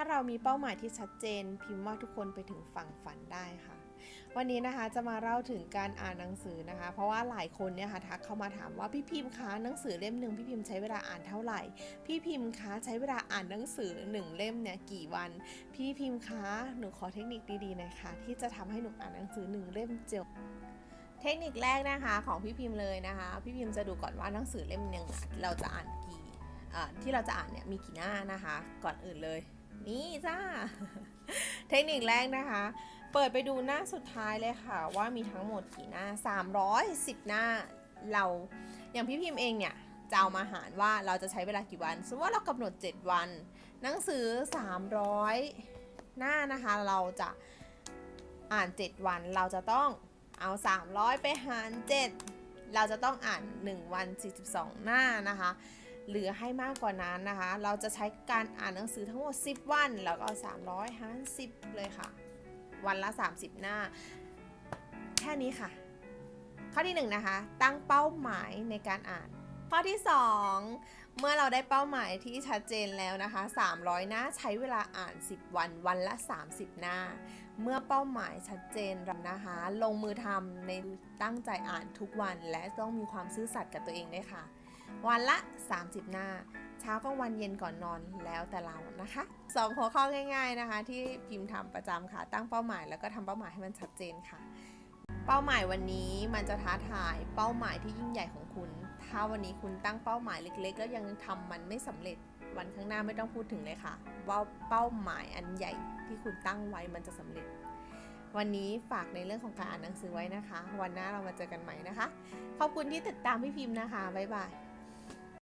าเรามีเป้าหมายที่ชัดเจน พิมพ์ว่าทุกคนไปถึงฝั่งฝันได้ค่ะ วันนี้นะคะจะมาเล่าถึงการอ่านหนังสือนะคะ เพราะว่าหลายคนเนี่ยค่ะทักเข้ามาถามว่าพี่พิมพ์คะหนังสือเล่มหนึ่งพี่พิมพ์ใช้เวลาอ่านเท่าไหร่ พี่พิมพ์คะใช้เวลาอ่านหนังสือหนึ่งเล่มเนี่ยกี่วัน พี่พิมพ์คะหนูขอเทคนิคดีๆหน่อยค่ะที่จะทำให้หนูอ่านหนังสือหนึ่งเล่มจบเทคนิคแรกนะคะของพี่พิมพ์เลยนะคะ พี่พิมพ์จะดูก่อนว่าหนังสือเล่มหนึ่งเราจะอ่านกี่ที่เราจะอ่านเนี่ยมีกี่หน้านะคะ ก่อนอื่นเลย นี่จ้า เทคนิคแรกนะคะ เปิดไปดูหน้าสุดท้ายเลยค่ะ ว่ามีทั้งหมดกี่หน้า 310 หน้าเรา อย่างพี่พิมพ์เองเนี่ยจะเอามาหารว่าเราจะใช้เวลากี่วัน สมมติว่าเรากำหนด 7 วัน หนังสือ 300 หน้านะคะ เราจะอ่าน 7 วัน เราจะต้องเอา 300 ไปหาร 7 เราจะต้องอ่าน 1 วัน 42 หน้านะคะ หรือให้มากกว่านั้นนะคะ เราจะใช้การอ่านหนังสือทั้งหมด 10 วัน แล้วก็300หาร10 เลยค่ะ วันละ 30 หน้า แค่นี้ค่ะ ข้อที่1นะคะ ตั้งเป้าหมายในการอ่าน ข้อที่ 2 เมื่อเราได้เป้าหมายที่ชัดเจนแล้วนะคะ 300 หน้าใช้เวลาอ่าน 10 วัน วันละ 30 หน้า เมื่อเป้าหมายชัดเจนแล้วนะคะ ลงมือทำในตั้งใจอ่านทุกวัน และต้องมีความซื่อสัตย์กับตัวเองด้วยค่ะ วันละ 30 หน้า เช้ากลางวันเย็นก่อนนอนแล้วแต่เรานะคะสองหัวข้อง่าย ๆนะคะ ที่พิมพ์ทำประจำค่ะ ตั้งเป้าหมายแล้วก็ทำเป้าหมายให้มันชัดเจนค่ะ เป้าหมายวันนี้มันจะท้าทายเป้าหมายที่ยิ่งใหญ่ของคุณ ถ้าวันนี้คุณตั้งเป้าหมายเล็ก ๆ แล้วยังทำมันไม่สำเร็จวันข้างหน้าไม่ต้องพูดถึงเลยค่ะ ว่าเป้าหมายอันใหญ่ที่คุณตั้งไว้มันจะสำเร็จ วันนี้ฝากในเรื่องของการอ่านหนังสือไว้นะคะ วันหน้าเรามาเจอกันใหม่นะคะ ขอบคุณที่ติดตามพี่พิมพ์นะคะ บ๊ายบาย